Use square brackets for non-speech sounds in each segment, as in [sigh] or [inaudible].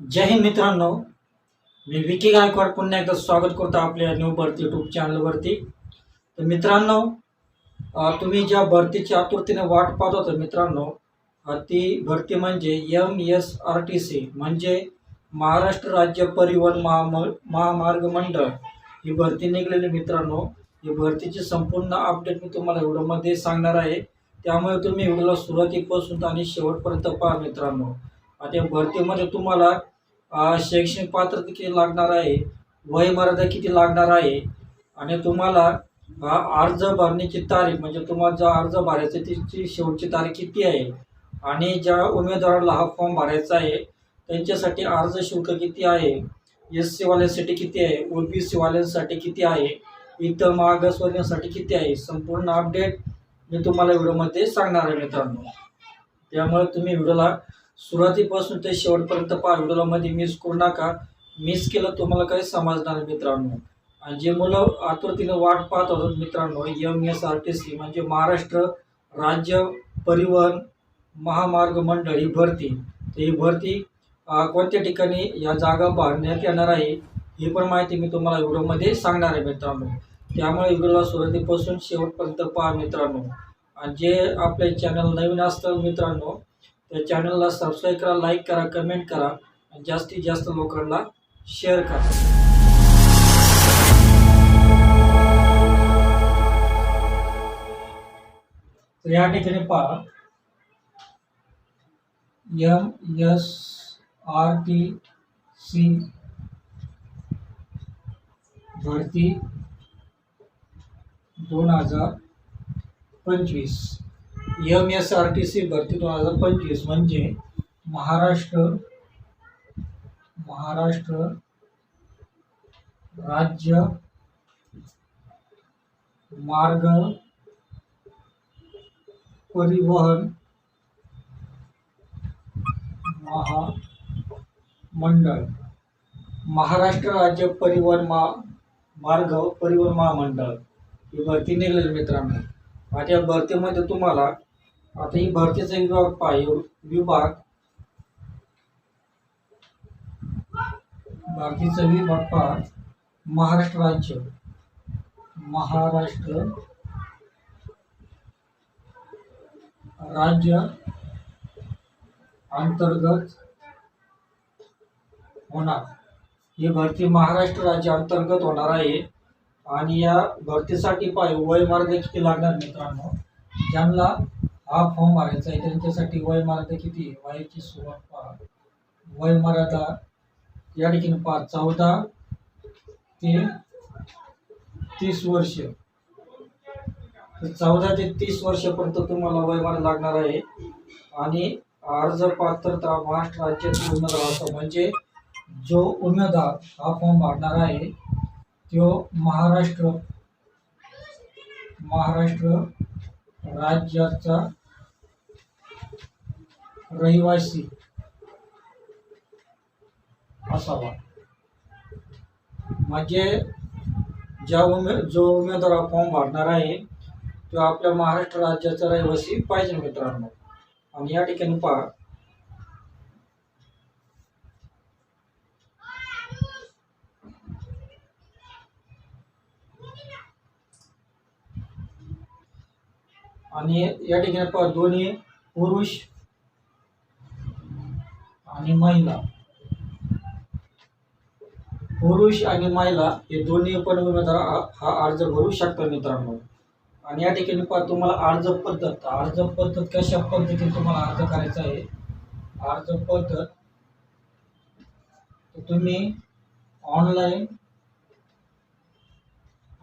जय हिंद मित्रांनो. मी विकी गायकवाड पुन्हा एकदा स्वागत करतो आपल्या न्यू भरती यूट्यूब चॅनलवरती तर मित्रांनो तुम्ही ज्या भरतीची आतुरतेने वाट पाहत होता मित्रांनो ती भरती म्हणजे M S R T C म्हणजे महाराष्ट्र राज्य परिवहन महाम महामार्ग मंडळ. ही भरती निघलेली मित्रांनो ही भरतीची संपूर्ण अपडेट मी तुम्हाला व्हिडिओमध्ये सांगणार आहे. त्यामुळे तुम्ही व्हिडिओला सुरुवातीपासून आणि शेवटपर्यंत पहा मित्रांनो. आता भरतीमध्ये तुम्हाला शैक्षणिक पात्रता किती लागणार आहे वय मर्यादा किती लागणार आहे आणि तुम्हाला अर्ज भरण्याची तारीख म्हणजे तुम्हाला जो अर्ज भरायचा त्याची शेवटची तारीख किती आहे आणि ज्या उमेदवाराला हा फॉर्म भरायचा आहे त्यांच्यासाठी अर्ज शुल्क किती आहे एस सीवाल्यांसाठी किती आहे ओ बी सीवाल्यांसाठी किती आहे इतर मागासवर्गीयांसाठी किती आहे संपूर्ण अपडेट मी तुम्हाला व्हिडिओमध्ये सांगणार आहे मित्रांनो. त्यामुळे तुम्ही व्हिडिओला सुरुवातीपासून ते शेवटपर्यंत पहा व्हिडिओला मिस करू नका. मिस केलं तुम्हाला काही समजणार मित्रांनो. आणि जे मुलं आतुरतीनं वाट पाहत होतात मित्रांनो M S R T C म्हणजे महाराष्ट्र राज्य परिवहन महामार्ग मंडळ ही भरती. तर ही भरती कोणत्या ठिकाणी या जागा भरण्यात येणार आहे ही पण माहिती मी तुम्हाला व्हिडिओमध्ये सांगणार आहे मित्रांनो. त्यामुळे व्हिडिओला सुरुवातीपासून शेवटपर्यंत पहा मित्रांनो. आणि जे आपले चॅनल नवीन असतात मित्रांनो त्या चॅनलला सबस्क्राईब करा लाईक करा कमेंट करा आणि जास्तीत जास्त लोकांना शेअर करा. तर या ठिकाणी पहा. M S R T C भरती दोन हजार पंचवीस. M S R T C भरती दोन हजार पंचवीस म्हणजे महाराष्ट्र महाराष्ट्र राज्य मार्ग परिवहन महामंडळ. महाराष्ट्र राज्य परिवहन महा मार्ग परिवहन महामंडळ. ही भरती निघलेली मित्रांनो. माझ्या भरतीमध्ये तुम्हाला आता ही भारतीय विभाग पाहिजे विभाग. बाकीचा विभाग पहा महाराष्ट्र राज्य. महाराष्ट्र राज्य अंतर्गत होणार. ही भरती महाराष्ट्र राज्य अंतर्गत होणार आहे. आणि या भरतीसाठी पाय वय मर्यादा किती लागणार मित्रांनो? ज्यांना हा हो फॉर्म भरायचा आहे त्यांच्यासाठी वय मर्यादा किती वयाची सुरुवात पहा. वय मर्यादा या ठिकाणी पहा चौदा ते तीस वर्ष. चौदा ते तीस वर्षापर्यंत तुम्हाला वय मर्यादा लागणार आहे. आणि अर्ज पात्रता महाराष्ट्र राज्यातील उमेदवार असतो म्हणजे जो उमेदवार हा हो फॉर्म भरणार आहे तो महाराष्ट्र महाराष्ट्र राज्याचा रहिवासी. असावा. म्हणजे ज्या उमे जो उमेदवार हा फॉर्म भरणार आहे तो आपल्या महाराष्ट्र राज्याचा रहिवासी पाहिजे मित्रांनो. आणि या ठिकाणी पहा. आणि या ठिकाणी पहा दोन्ही पुरुष आणि महिला. पुरुष आणि महिला हे दोन्ही पण उमेदवार हा- अर्ज भरू शकतात मित्रांनो. आणि या ठिकाणी पहा तुम्हाला अर्ज पद्धत अर्ज पद्धत कशा पद्धतीने तुम्हाला अर्ज करायचा आहे? अर्ज पद्धत तुम्ही ऑनलाईन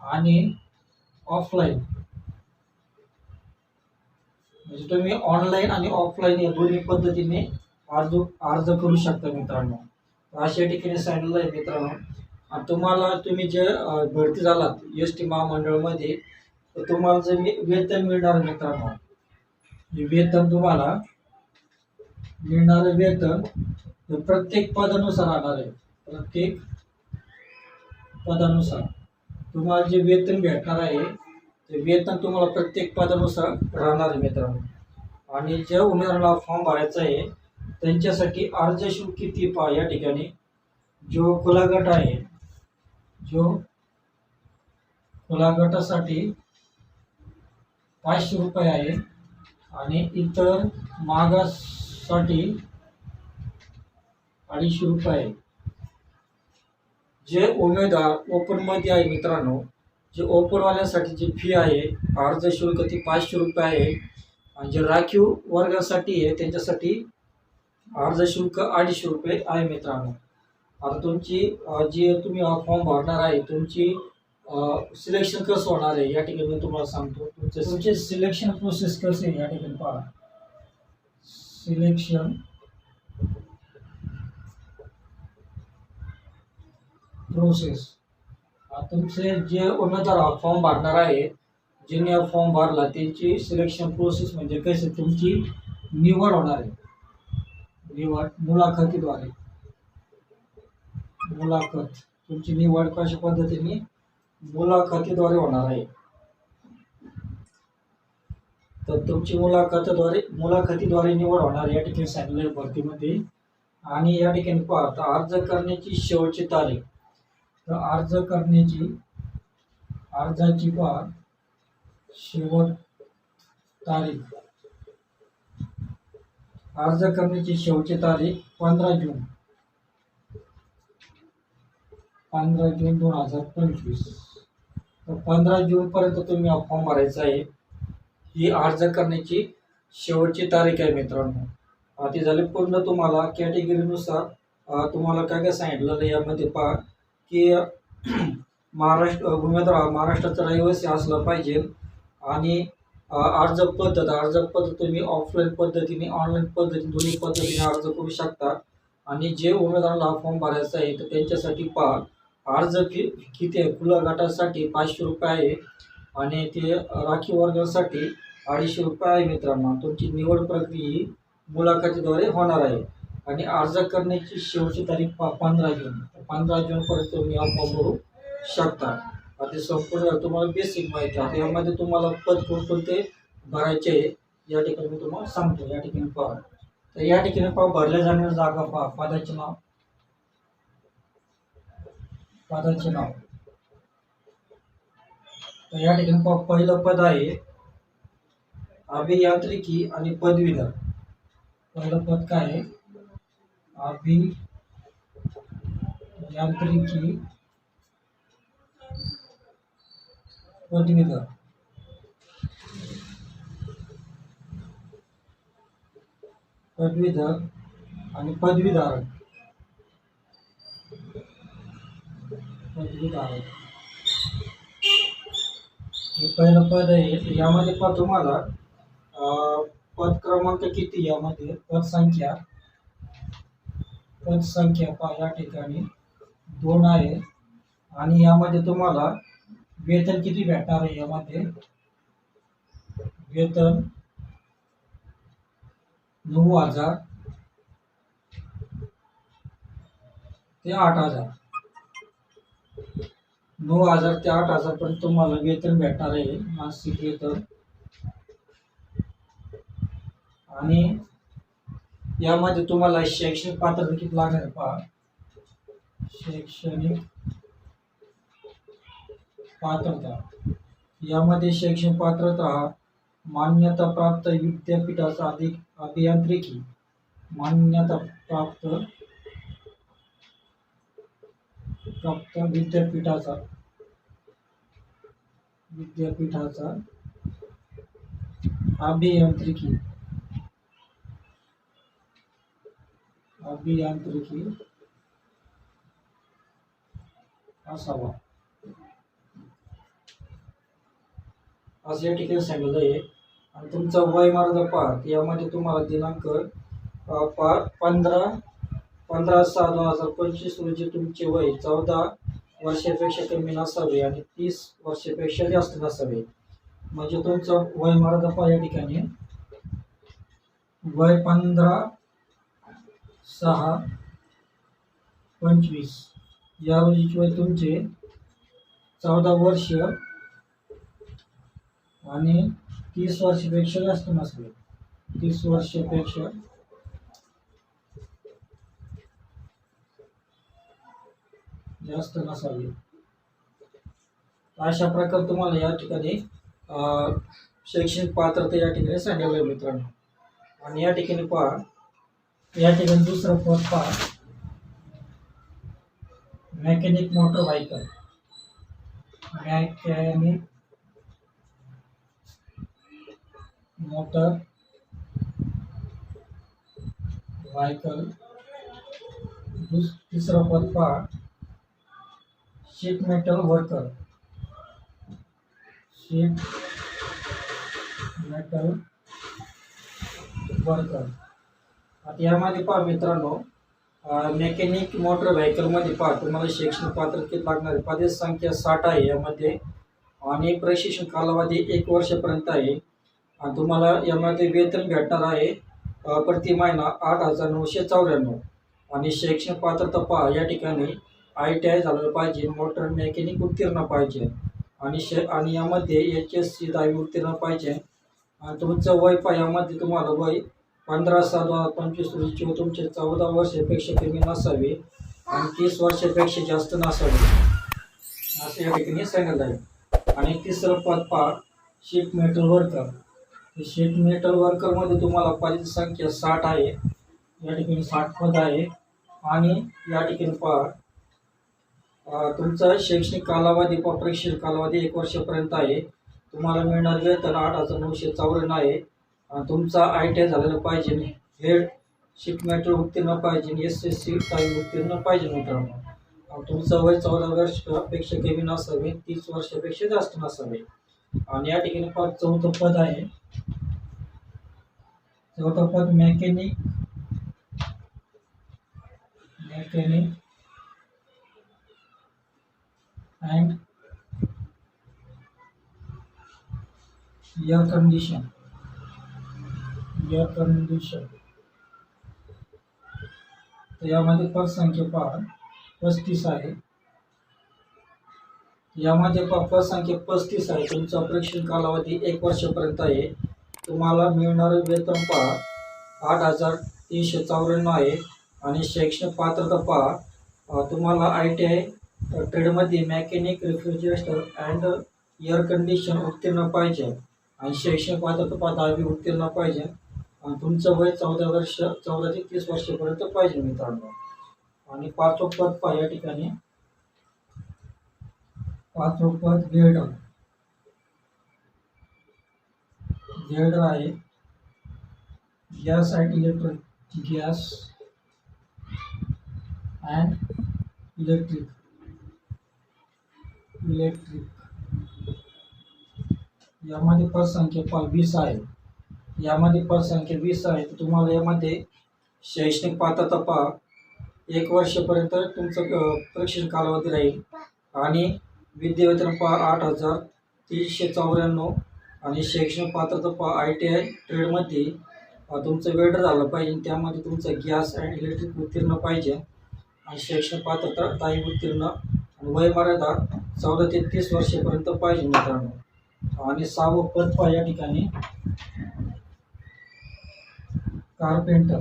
आणि ऑफलाईन म्हणजे तुम्ही ऑनलाईन आणि ऑफलाईन या दोन्ही पद्धतीने अर्ज अर्ज करू शकता मित्रांनो. अशा ठिकाणी सांगितलं आहे मित्रांनो. आणि तुम्हाला तुम्ही जे भरती झालात एस टी महामंडळमध्ये तर तुम्हाला जे मी- वेतन मिळणार मित्रांनो. हे वेतन तुम्हाला मिळणारं वेतन प्रत्येक पदानुसार राहणार आहे. प्रत्येक पदानुसार. तुम्हाला जे वेतन भेटणार आहे ते वेतन तुम्हाला प्रत्येक पदानुसार राहणार आहे मित्रांनो. आणि ज्या उमेदवाराला फॉर्म भरायचा आहे त्यांच्यासाठी अर्ज शुल्क किती पहा या ठिकाणी? जो खुला गट आहे जो खुला गटासाठी पाचशे रुपये आहे आणि इतर मागासाठी अडीचशे रुपये आहे. जे उमेदवार ओपनमध्ये आहे मित्रांनो जे ओपनवाल्यासाठी जी फी आहे अर्ज शुल्क ती पाचशे रुपये आहे. आणि जे राखीव वर्गासाठी आहे त्यांच्यासाठी अर्ज शुल्क अडीचशे रुपये आहे मित्रांनो. आता तुमची जी तुम्ही फॉर्म भरणार आहे तुमची सिलेक्शन कसं होणार आहे या ठिकाणी मी तुम्हाला सांगतो. तुमचे तुमचे सिलेक्शन प्रोसेस कसे आहे या ठिकाणी पहा. सिलेक्शन प्रोसेस तुमचे जे उमेदवार फॉर्म भरणार आहे ज्यांनी फॉर्म भरला त्यांची सिलेक्शन प्रोसेस म्हणजे कसे तुमची निवड होणार आहे. निवड मुलाखतीद्वारे. मुलाखत. तुमची निवड कशा पद्धतीने मुलाखतीद्वारे होणार आहे? तर तुमची मुलाखतद्वारे मुलाखतीद्वारे निवड होणार या ठिकाणी सांगितलं भरतीमध्ये. आणि या ठिकाणी पहा तर अर्ज करण्याची शेवटची तारीख. तर अर्ज करण्याची अर्जाची पहा शेवट तारीख. अर्ज करण्याची शेवटची तारीख पंधरा जून. पंधरा जून दोन हजार पंचवीस. तर पंधरा जूनपर्यंत तुम्ही हा फॉर्म भरायचा आहे. ही अर्ज करण्याची शेवटची तारीख आहे मित्रांनो. ते झाले झाली पूर्ण तुम्हाला कॅटेगरीनुसार. तुम्हाला काय काय सांगितलं यामध्ये पहा की [clears throat] महाराष्ट्र उमेदवार महाराष्ट्राचा रहिवासी असला पाहिजे. आणि अर्ज पद्धत अर्ज पद्धत तुम्ही ऑफलाईन पद्धतीने ऑनलाईन पद्धतीने दोन्ही पद्धतीने अर्ज करू शकता. आणि जे उमेदवाराला हा फॉर्म भरायचा आहे तर त्यांच्यासाठी पहा. अर्ज फी किती आहे? खुल्या गटासाठी पाचशे रुपये आहे. आणि ते राखीव वर्गासाठी अडीचशे रुपये आहे मित्रांनो. तुमची निवड प्रक्रिया ही मुलाखतीद्वारे होणार आहे. आणि अर्ज करण्याची शेवटची तारीख पंधरा जून. पंधरा जूनपर्यंत तुम्ही हा फॉर्म भरू शकता. आता संपूर्ण तुम्हाला बेसिक माहिती आहे. यामध्ये तुम्हाला पद कोणकोणते भरायचे आहे या ठिकाणी मी तुम्हाला सांगतो. या ठिकाणी पहा. तर या ठिकाणी पहा भरल्या जाणाऱ्या जागा पहा. पदाचे नाव. पदाचे नाव. तर या ठिकाणी पहा पहिलं पद आहे अभियांत्रिकी आणि पदवीधर. पहिलं पद काय आहे? अभियांत्रिकी पदवीधर पदवीधर आणि पदवीधारक पदवीधारक हे पहिलं पद आहे. यामध्ये पण तुम्हाला पद क्रमांक किती यामध्ये? पद संख्या. पद संख्या पहा या ठिकाणी दोन आहे. आणि यामध्ये तुम्हाला वेतन किती भेटणार आहे यामध्ये? वेतन नऊ हजार ते आठ हजार. नऊ हजार ते आठ हजार पर्यंत तुम्हाला वेतन भेटणार आहे मासिक वेतन. आणि यामध्ये तुम्हाला शैक्षणिक पात्रता किती लागणार पहा. शैक्षणिक पात्रता. यामध्ये शैक्षणिक पात्रता हा मान्यता प्राप्त विद्यापीठाचा अधिक अभियांत्रिकी मान्यता प्राप्त प्राप्त विद्यापीठाचा विद्यापीठाचा अभियांत्रिकी अभियांत्रिकी असावा. असं या ठिकाणी सांगितलं आहे. आणि तुमचा वय मार्ग पार यामध्ये तुम्हाला दिनांक पा पंधरा पंधरा सहा दोन हजार पंचवीस रोजी तुमचे वय चौदा वर्षापेक्षा कमी नसावे आणि तीस वर्षापेक्षा जास्त नसावे. म्हणजे तुमचं वय मार्ग या ठिकाणी वय पंधरा सहा पंचवीस. या रोजीचे वय तुमचे चौदा वर्ष आणि तीस वर्षापेक्षा जास्त नसले तीस वर्षापेक्षा. जास्त नसावे अशा प्रकारे तुम्हाला या ठिकाणी शैक्षणिक पात्रता या ठिकाणी सांगायला मित्रांनो. आणि या ठिकाणी पहा. या ठिकाणी दुसरं पद पहा. Mechanic motor vehicle mechanic motor vehicle दुस तिसरं पद पाठ sheet metal worker. Sheet metal worker. आता यामध्ये पहा मित्रांनो मेकॅनिक मोटर व्हेकलमध्ये पहा तुम्हाला शैक्षणिक पात्रतेत लागणारे पदे संख्या साठ आहे. यामध्ये आणि प्रशिक्षण कालावधी एक वर्षापर्यंत आहे. आणि तुम्हाला यामध्ये वेतन भेटणार आहे प्रति महिना आठ हजार नऊशे चौऱ्याण्णव. आणि शैक्षणिक पात्रता पहा या ठिकाणी आय टी आय झालं पाहिजे मोटर मेकॅनिक उत्तीर्ण पाहिजे. आणि शे आणि यामध्ये एच एस सी दहावी उत्तीर्ण पाहिजे. आणि तुमचं वय पहा यामध्ये तुम्हाला वय पंधरा सहा दोन हजार पंचवीस रोजी व तुमचे चौदा वर्षापेक्षा कमी नसावे आणि तीस वर्षापेक्षा जास्त नसावे. असं या ठिकाणी सांगितलं आहे. आणि तिसरं पद पहा sheet metal worker. Sheet metal वर्करमध्ये तुम्हाला पदाची संख्या साठ आहे. या ठिकाणी साठ पद आहे. आणि या ठिकाणी पहा. तुमचा शैक्षणिक कालावधी पहा कालावधी एक वर्षापर्यंत आहे. तुम्हाला मिळणार वेतन आठ हजार नऊशे चौऱ्याण्णव आहे. तुमचा आय टी आय झालेला पाहिजे. हेड शीट मेटल उत्तीर्ण पाहिजे. एस एस सी काही उत्तीर्ण पाहिजे मित्रांनो. तुमचं वय चौदा वर्षापेक्षा कमी नसावे. तीस वर्षापेक्षा जास्त नसावे. चौथं पद आहे. चौथं पद mechanic mechanic and air condition air condition पद संख्या पहा पस्तीस आहे. यामध्ये प संख्या पस्तीस आहे. तुमचा प्रशिक्षण कालावधी एक वर्षापर्यंत आहे. तुम्हाला मिळणारे वेतन पहा. आठ हजार तीनशे चौऱ्याण्णव आहे. आणि शैक्षणिक पात्रता पहा. तुम्हाला आय टी आय ट्रेडमध्ये mechanic refrigerator and air condition उत्तीर्ण पाहिजे. आणि शैक्षणिक पात्रता पहा. दहावी उत्तीर्ण पाहिजे. आणि तुमचं वय चौदा वर्ष चौदा ते तीस वर्षापर्यंत पाहिजे मित्रांनो. आणि पाचवं पद पहा या ठिकाणी. पाचवं पद वेल्डर वेल्डर आहे. Gas and electric gas and electric electric यामध्ये पद संख्या पहा वीस आहे. यामध्ये पद संख्या वीस आहे. तर तुम्हाला यामध्ये शैक्षणिक पात्रता पहा एक वर्षापर्यंत तुमचं प्रशिक्षण कालावधी राहील. आणि विद्यावेतन पहा आठ हजार तीनशे चौऱ्याण्णव. आणि शैक्षणिक पात्रता पहा आय टी आय ट्रेडमध्ये तुमचं वेल्डर झालं पाहिजे. त्यामध्ये तुमचं गॅस अँड इलेक्ट्रिक उत्तीर्ण पाहिजे. आणि शैक्षणिक पात्रता ताई उत्तीर्ण. आणि वयमर्यादा चौदा ते तीस वर्षापर्यंत पाहिजे मित्रांनो. आणि सहावं पद पहा या ठिकाणी. कारपेंटर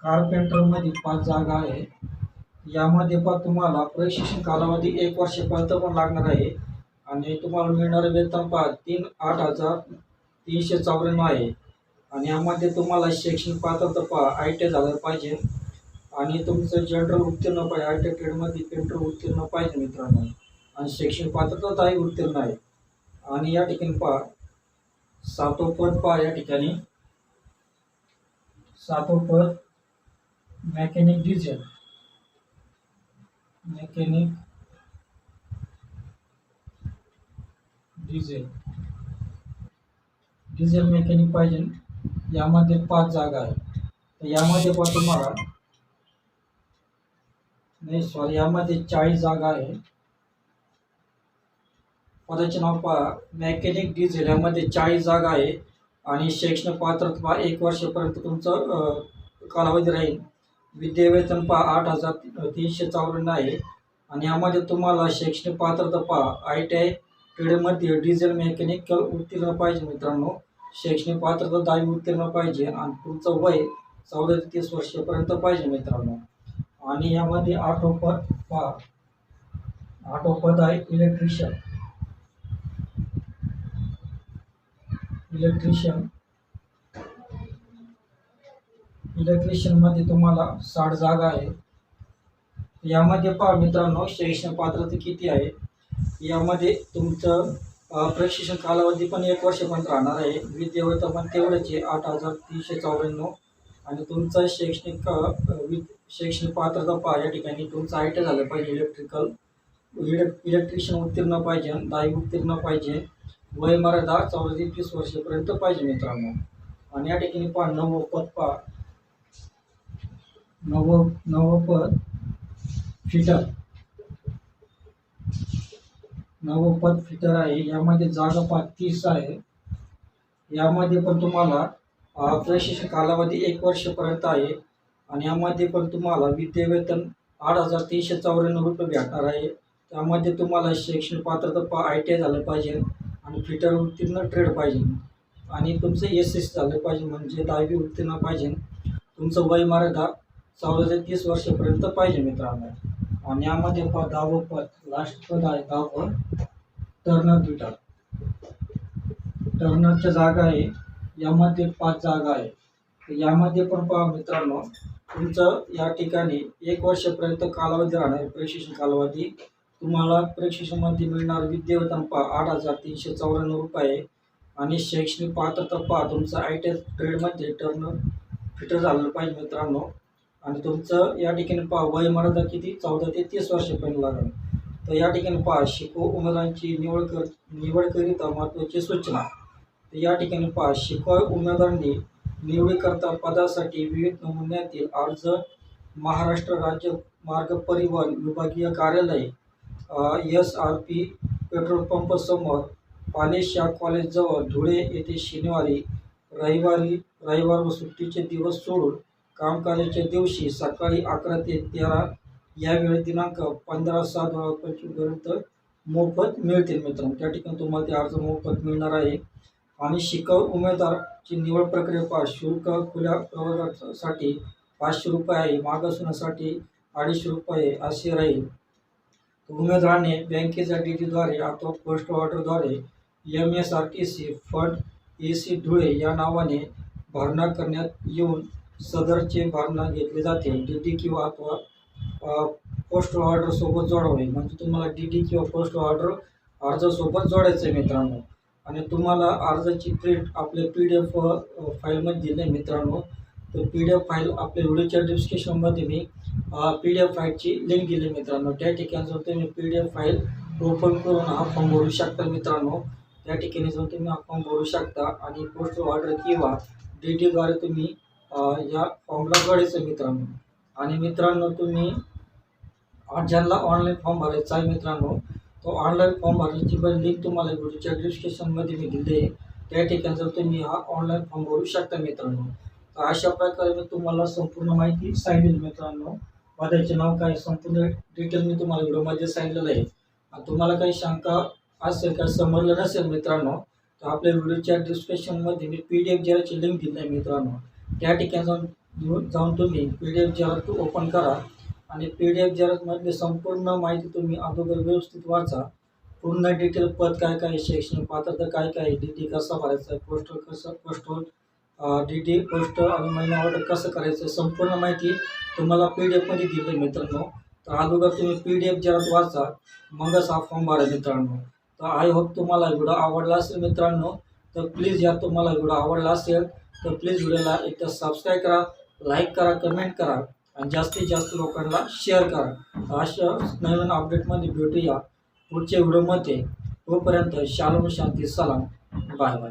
कारपेंटरमध्ये पाच जागा आहे. यामध्ये पण तुम्हाला प्रशिक्षण कालावधी एक वर्षापर्यंत पण लागणार आहे. आणि तुम्हाला मिळणारं वेतन पहा तीन आठ हजार तीनशे चौऱ्याण्णव आहे. आणि यामध्ये तुम्हाला शैक्षणिक पात्रता पहा आय टी झालं पाहिजे. आणि तुमचं जनरल उत्तीर्ण पाहिजे आय टी ट्रेडमध्ये पेंटर उत्तीर्ण पाहिजे मित्रांनो. आणि शैक्षणिक पात्रताही उत्तीर्ण आहे. आणि या ठिकाणी पहा सातवं पद पहा या ठिकाणी. सातवं पद mechanic diesel mechanic diesel. Diesel mechanic पाहिजे. यामध्ये पाच जागा आहे तर यामध्ये पण तुम्हाला नाही सॉरी यामध्ये चाळीस जागा आहे पदाचे नाव पहा. मेकॅनिक डिझेल यामध्ये चाळीस जागा आहे आणि शैक्षणिक पात्रता एक वर्षापर्यंत तुमचं कालावधी राहील. विद्यावेतन पहा आठ हजार तीनशे चौऱ्याण्णव आहे. आणि यामध्ये तुम्हाला शैक्षणिक पात्रता पहा आय टी आय ट्रेडमध्ये डिझेल मेकॅनिकल उत्तीर्ण पाहिजे मित्रांनो. शैक्षणिक पात्रता दहावी उत्तीर्ण पाहिजे आणि तुमचं वय चौदा ते तीस वर्षापर्यंत पाहिजे मित्रांनो. आणि यामध्ये आठ पद पहा आठ पद आहे इलेक्ट्रिशियन. इलेक्ट्रिशियन. इलेक्ट्रिशियनमध्ये तुम्हाला साठ जागा आहे यामध्ये पहा मित्रांनो शैक्षणिक पात्रता किती आहे? यामध्ये तुमचं प्रशिक्षण कालावधी पण एक वर्षपर्यंत राहणार आहे. विद्यावेतन पण तेवढेच आहे आठ हजार तीनशे चौऱ्याण्णव. आणि तुमचं शैक्षणिक वि शैक्षणिक पात्रता पहा या ठिकाणी तुमचं आय टी झालं पाहिजे इलेक्ट्रिकल इलेक्ट्रिशियन उत्तीर्ण पाहिजे दहावी उत्तीर्ण पाहिजे. वय मर्यादा चौदा ते तीस वर्षापर्यंत पाहिजे मित्रांनो. आणि या ठिकाणी पहा नवं पद पहा. नव नवपद फिटर. नवपद फिटर आहे. यामध्ये जागा पाच तीस आहे. यामध्ये पण तुम्हाला प्रशिक्षण कालावधी एक वर्षपर्यंत आहे. आणि यामध्ये पण तुम्हाला विद्यावेतन आठ हजार तीनशे चौऱ्याण्णव रुपये भेटणार आहे. त्यामध्ये तुम्हाला शैक्षणिक पात्रता पा आय टी आय झालं पाहिजे. आणि फिटर उत्तीर्ण ट्रेड पाहिजे. आणि तुमचं एस एस झालं पाहिजे. म्हणजे दहावी उत्तीर्ण पाहिजे. तुमचं वय मर्यादा चौदा ते तीस वर्षापर्यंत पाहिजे मित्रांनो. आणि यामध्ये पद दहावं पद लास्ट पद आहे दहावं टर्नर द्विटा टर्नरच्या जागा आहे. यामध्ये पाच जागा आहे. यामध्ये पण पहा मित्रांनो तुमचं या ठिकाणी एक वर्षापर्यंत कालावधी राहणार प्रशिक्षण कालावधी. तुम्हाला प्रशिक्षणामध्ये मिळणार विद्यावेतन पहा आठ हजार तीनशे चौऱ्याण्णव रुपये आणि शैक्षणिक पात्रता पहा तुमचं आय टी ट्रेडमध्ये टर्न फिटर झालं पाहिजे मित्रांनो. आणि तुमचं या ठिकाणी पहा वय मर्यादा किती चौदा ते तीस वर्षापर्यंत लागेल. तर या ठिकाणी पहा शिको उमेदवारांची निवड कर निवडकरिता महत्त्वाची सूचना. तर या ठिकाणी पहा शिको उमेदवारांनी निवडीकरता पदासाठी विविध नमुन्यातील अर्ज महाराष्ट्र राज्य मार्ग परिवहन विभागीय कार्यालय S R P petrol pump समोर पालेशा कॉलेजजवळ धुळे येथे शनिवारी रविवारी रविवार व सुट्टीचे दिवस सोडून कामकाजाच्या दिवशी सकाळी अकरा ते तेरा यावेळी दिनांक पंधरा सात दोन हजार पंचवीसपर्यंत मोफत मिळतील मित्रांनो. त्या ठिकाणी तुम्हाला ते अर्ज मोफत मिळणार आहे. आणि शिकाऊ उमेदवारची निवड प्रक्रिया पास शुल्क खुल्या प्रवर्गासाठी पाचशे रुपये आहे. मागासण्यासाठी अडीचशे रुपये असे राहील. उमेदवाराने बँकेच्या डी डीद्वारे अथवा post ऑर्डरद्वारे M S R T C fund A C Dhule या नावाने भरणा करण्यात येऊन सदरचे भरणा घेतले जाते. डी डी किंवा अथवा पोस्ट ऑर्डरसोबत जोडावे. म्हणजे तुम्हाला डी डी किंवा पोस्ट ऑर्डर अर्जासोबत जोडायचं आहे मित्रांनो. आणि तुम्हाला अर्जाची प्रिंट आपल्या पी डी एफ फाईलमध्ये दिली आहे मित्रांनो. तर पी डी एफ फाईल आपल्या व्हिडिओच्या डिस्क्रिप्शनमध्ये मी पी डी एफ फाईलची लिंक दिली मित्रांनो. त्या ठिकाणी तुम्ही P D F file open करून हा फॉर्म भरू शकता मित्रांनो. त्या ठिकाणी जाऊन तुम्ही हा फॉर्म भरू शकता. आणि पोस्ट ऑर्डर किंवा डी डीद्वारे तुम्ही अ, या फॉर्मला जोडायचं मित्रांनो. आणि मित्रांनो तुम्ही ज्यांना ऑनलाईन फॉर्म भरायचा आहे मित्रांनो तो ऑनलाईन फॉर्म भरण्याची पण लिंक तुम्हाला व्हिडिओच्या डिस्क्रिप्शनमध्ये मी दिली आहे. त्या ठिकाणी जर तुम्ही हा ऑनलाईन फॉर्म भरू शकता मित्रांनो तर अशा प्रकारे मी तुम्हाला संपूर्ण माहिती सांगेल मित्रांनो. वाद्याचे नाव काय संपूर्ण डिटेल मी तुम्हाला व्हिडिओमध्ये सांगितलेलं आहे. आणि तुम्हाला काही शंका असेल काय समजलं नसेल मित्रांनो तर आपल्या व्हिडिओच्या डिस्क्रिप्शनमध्ये मी पी डी एफ जेराची लिंक दिली आहे मित्रांनो. त्या ठिकाणी जाऊन जाऊन तुम्ही पी डी एफ जेरा ओपन करा आणि पी डी एफ जेरामधली संपूर्ण माहिती तुम्ही अगोदर व्यवस्थित वाचा. पूर्ण डिटेल पद काय काय शैक्षणिक पात्रता काय काय डी डी कसा भरायचा पोस्टल कसं पोस्टल डी डी पोस्ट आणि महिना ऑर्डर कसं करायचं संपूर्ण माहिती तुम्हाला पी डी एफमध्ये दिली आहे मित्रांनो. तर अगोदर तुम्ही पी डी एफ जेरात वाचा. मगच हा फॉर्म भरा मित्रांनो. तर आय होप तुम्हाला व्हिडिओ आवडला असेल मित्रांनो तर प्लीज या तुम्हाला व्हिडिओ आवडला असेल तर प्लीज व्हिडिओला एकदा सबस्क्राईब करा लाईक करा कमेंट करा आणि जास्तीत जास्त लोकांना शेअर करा. अशा नवीन अपडेटमध्ये भेटूया पुढच्या व्हिडिओमध्ये तोपर्यंत शालम शांती सलाम. Bye bye.